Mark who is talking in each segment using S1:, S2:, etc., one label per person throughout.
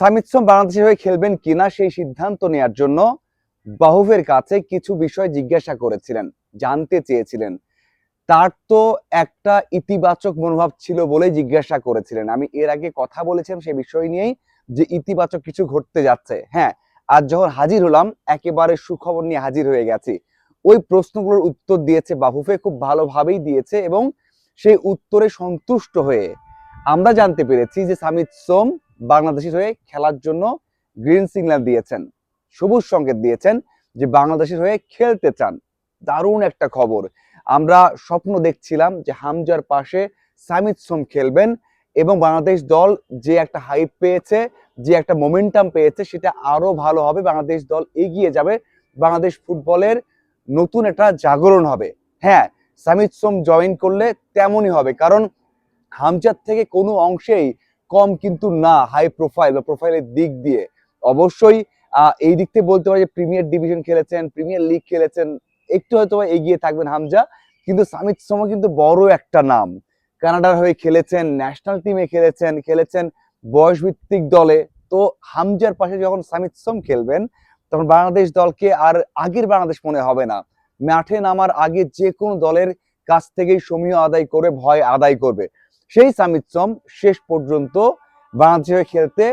S1: সামিদ সোম বাংলাদেশের হয়ে খেলবেন কিনা সেই সিদ্ধান্ত নেয়ার জন্য বাহুফের কাছে কিছু বিষয় জিজ্ঞাসা করেছিলেন, জানতে চেয়েছিলেন। তার তো একটা ইতিবাচক মনোভাব ছিল বলেই জিজ্ঞাসা করেছিলেন। আমি এর আগে কথা বলেছিলাম সেই বিষয় নিয়েই যে ইতিবাচক কিছু ঘটতে যাচ্ছে। হ্যাঁ আজ যখন হাজির হলাম, একেবারে সুখবর নিয়ে হাজির হয়ে গেছি। ওই প্রশ্নগুলোর উত্তর দিয়েছে বাহুফে খুব ভালোভাবেই দিয়েছে এবং সেই উত্তরে সন্তুষ্ট হয়ে আমরা জানতে পেরেছি যে সামিদ সোম বাংলাদেশের হয়ে খেলার জন্য গ্রিন সিগন্যাল দিয়েছেন, সবুজ সংকেত দিয়েছেন যে বাংলাদেশের হয়ে খেলতে চান। দারুণ একটা খবর। আমরা স্বপ্ন দেখছিলাম যে হামজার পাশে সামিদ সোম খেলবেন এবং বাংলাদেশ দল যে একটা হাইপ পেয়েছে, যে একটা মোমেন্টাম পেয়েছে, সেটা আরও ভালো হবে। বাংলাদেশ দল এগিয়ে যাবে। বাংলাদেশ ফুটবলের নতুন একটা জাগরণ হবে। হ্যাঁ সামিদ সোম জয়েন করলে তেমনই হবে। কারণ হামজার থেকে কোনো অংশেই কম কিন্তু না হাই প্রোফাইল বা প্রোফাইলের দিক দিয়ে। অবশ্যই এই দিক থেকে বলতে পারি যে প্রিমিয়ার ডিভিশন খেলেছেন প্রিমিয়ার লিগ খেলেছেন, একটু হয়তো এগিয়ে থাকবেন হামজা, কিন্তু সামিদ সোম কিন্তু বড় একটা নাম। কানাডার হয়ে খেলেছেন ন্যাশনাল টিমে খেলেছেন খেলেছেন বয়স ভিত্তিক দলে। তো হামজার পাশে যখন সামিদ সোম খেলবেন, তখন বাংলাদেশ দলকে আর আগের বাংলাদেশ মনে হবে না। মাঠে নামার আগে যে কোনো দলের কাছ থেকেই সমীহ আদায় করে, ভয় আদায় করবে। সেই সামিদ সোম শেষ পর্যন্ত বাংলাদেশে খেলতে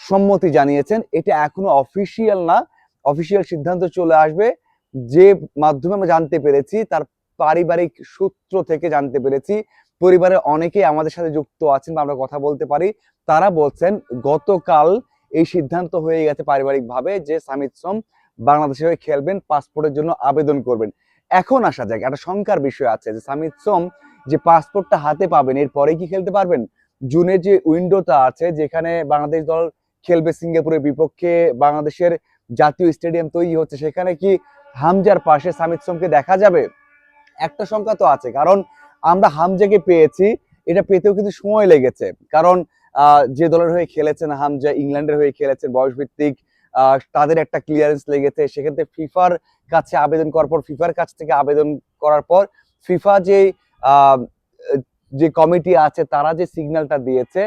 S1: সম্মতি জানিয়েছেন। এটা এখনও অফিসিয়াল না, অফিসিয়াল সিদ্ধান্ত চলে আসবে। যে মাধ্যমে আমরা জানতে পেরেছি, তার পারিবারিক সূত্র থেকে জানতে পেরেছি। পরিবারের অনেকেই আমাদের সাথে যুক্ত আছেন বা আমরা কথা বলতে পারি। তারা বলছেন, গতকাল এই সিদ্ধান্ত হয়ে গেছে পারিবারিক ভাবে যে সামিদ সোম বাংলাদেশে হয়ে খেলবেন, পাসপোর্টের জন্য আবেদন করবেন। এখন আসা যাক, একটা শঙ্কার বিষয় আছে যে সামিদ সোম যে পাসপোর্টটা হাতে পাবেন এরপরে কি খেলতে পারবেন? জুনে যে উইন্ডোটা আছে যেখানে বাংলাদেশ দল খেলবে সিঙ্গাপুরের বিপক্ষে বাংলাদেশের জাতীয় স্টেডিয়াম তৈরি হচ্ছে সেখানে কি হামজার পাশে সামিদ সোমকে দেখা যাবে? একটা সংখ্যা তো আছে কারণ আমরা হামজাকে পেয়েছি এটা পেতেও কিন্তু সময় লেগেছে। কারণ যে দলের হয়ে খেলেছেন হামজা ইংল্যান্ডের হয়ে খেলেছেন বয়স ভিত্তিক আহ, তাদের একটা ক্লিয়ারেন্স লেগেছে। সেক্ষেত্রে ফিফার কাছে আবেদন করার পর ফিফার কাছ থেকে আবেদন করার পর ফিফা যে যে কমিটি আছে, তারা যে সিগন্যালটা দিয়েছে,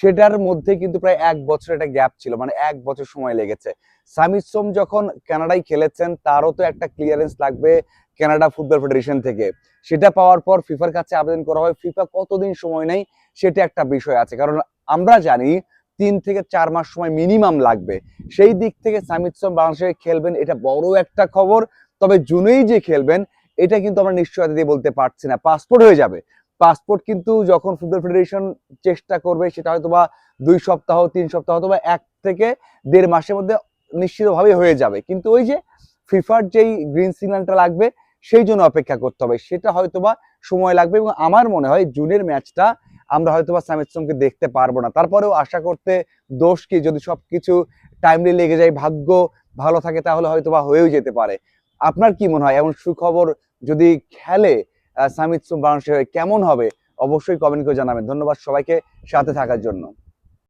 S1: সেটার মধ্যে কিন্তু প্রায় এক বছর একটা গ্যাপ ছিল মানে এক বছর সময় লেগেছে। সামিদ সোম যখন কানাডায় খেলেছেন, তারও তো একটা ক্লিয়ারেন্স লাগবে কানাডা ফুটবল ফেডারেশন থেকে। সেটা পাওয়ার পর ফিফার কাছে আবেদন করা হয়, ফিফা কতদিন সময় নেই সেটা একটা বিষয় আছে। কারণ আমরা জানি, তিন থেকে চার মাস সময় মিনিমাম লাগবে। সেই দিক থেকে সামিদ সোম বাংলাদেশে খেলবেন, এটা বড় একটা খবর। তবে জুনেই যে খেলবেন এটা কিন্তু আমরা নিশ্চয়তা দিয়ে বলতে পারছি না। পাসপোর্ট হয়ে যাবে। পাসপোর্ট কিন্তু যখন ফুটবল ফেডারেশন চেষ্টা করবে, সেটা হয়তো বা দুই সপ্তাহ, তিন সপ্তাহ অথবা এক থেকে দেড় মাসের মধ্যে নিশ্চিতভাবে হয়ে যাবে। কিন্তু ওই যে ফিফার যেই গ্রিন সিগন্যালটা লাগবে, সেই জন্য অপেক্ষা করতে হবে। সেটা হয়তোবা সময় লাগবে এবং আমার মনে হয় জুনের ম্যাচটা আমরা হয়তোবা সামিদ সোমকে দেখতে পারব না। তারপরেও আশা করতে দোষ কি? যদি সব কিছু টাইমলি লেগে যায়, ভাগ্য ভালো থাকে, তাহলে হয়তোবা হয়েও যেতে পারে। আপনার কি মনে হয়? এমন সুখবর যদি খেলে সামিত সুম সোম কেমন হবে, অবশ্যই কমেন্ট করে জানাবেন। ধন্যবাদ সবাইকে সাথে থাকার জন্য।